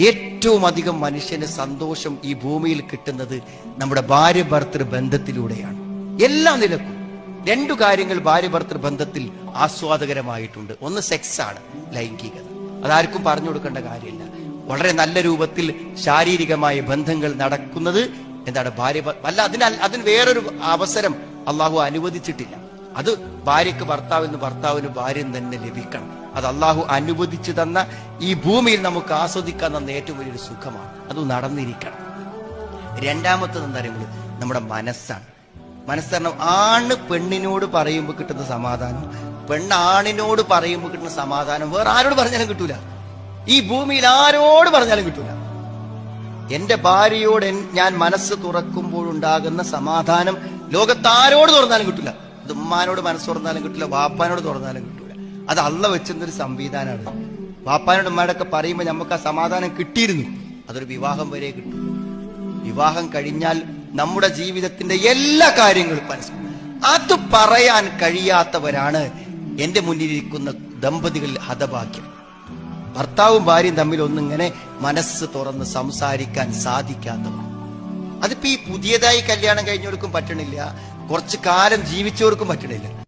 ഏറ്റവും അധികം മനുഷ്യന് സന്തോഷം ഈ ഭൂമിയിൽ കിട്ടുന്നത് നമ്മുടെ ഭാര്യ ഭർത്തൃ ബന്ധത്തിലൂടെയാണ്. എല്ലാ നിലക്കും രണ്ടു കാര്യങ്ങൾ ഭാര്യ ഭർത്തൃ ബന്ധത്തിൽ ആസ്വാദകരമായിട്ടുണ്ട്. ഒന്ന് സെക്സ് ആണ് ലൈംഗികത. അതാർക്കും പറഞ്ഞു കൊടുക്കേണ്ട കാര്യമില്ല. വളരെ നല്ല രൂപത്തിൽ ശാരീരികമായ ബന്ധങ്ങൾ നടക്കുന്നത് എന്താണ് ഭാര്യ അല്ല അതിന് അൽ- അതിന് വേറൊരു അവസരം അള്ളാഹു അനുവദിച്ചിട്ടില്ല. അത് ഭാര്യക്ക് ഭർത്താവിന് ഭർത്താവിന് ഭാര്യ തന്നെ ലഭിക്കണം. അത് അള്ളാഹു അനുവദിച്ചു തന്ന ഈ ഭൂമിയിൽ നമുക്ക് ആസ്വദിക്കാൻ തന്ന ഏറ്റവും വലിയൊരു സുഖമാണ്. അത് നടന്നിരിക്കണം. രണ്ടാമത്തത് എന്താ പറയുമ്പോൾ നമ്മുടെ മനസ്സാണ്. മനസ്സറിഞ്ഞ ആണ് പെണ്ണിനോട് പറയുമ്പോൾ കിട്ടുന്ന സമാധാനം പെണ്ണാണിനോട് പറയുമ്പോൾ കിട്ടുന്ന സമാധാനം. വേറെ ആരോട് പറഞ്ഞാലും കിട്ടൂല. ഈ ഭൂമിയിൽ ആരോട് പറഞ്ഞാലും കിട്ടൂല. എന്റെ ഭാര്യയോട് ഞാൻ മനസ്സ് തുറക്കുമ്പോഴുണ്ടാകുന്ന സമാധാനം ലോകത്ത് ആരോട് തുറന്നാലും കിട്ടില്ല ഉമ്മാനോട് മനസ്സ് തുറന്നാലും കിട്ടില്ല വാപ്പാനോട് തുറന്നാലും കിട്ടൂല. അത് അള്ള വെച്ചെന്നൊരു സംവിധാനമാണ് വാപ്പാനോട് ഉമ്മാനോടൊക്കെ പറയുമ്പോൾ നമുക്ക് ആ സമാധാനം കിട്ടിയിരുന്നു. അതൊരു വിവാഹം വരെ കിട്ടും. വിവാഹം കഴിഞ്ഞാൽ നമ്മുടെ ജീവിതത്തിന്റെ എല്ലാ കാര്യങ്ങളും പരസ്പരം അത് പറയാൻ കഴിയാത്തവരാണ് എന്റെ മുന്നിലിരിക്കുന്ന ദമ്പതികളിൽ ഹതഭാഗ്യം. ഭർത്താവും ഭാര്യയും തമ്മിൽ ഒന്നിങ്ങനെ മനസ്സ് തുറന്ന് സംസാരിക്കാൻ സാധിക്കാത്തവർ. അതിപ്പോ ഈ പുതിയതായി കല്യാണം കഴിഞ്ഞവർക്കും പറ്റണില്ല. കുറച്ചു കാലം ജീവിച്ചവർക്കും പറ്റണില്ല.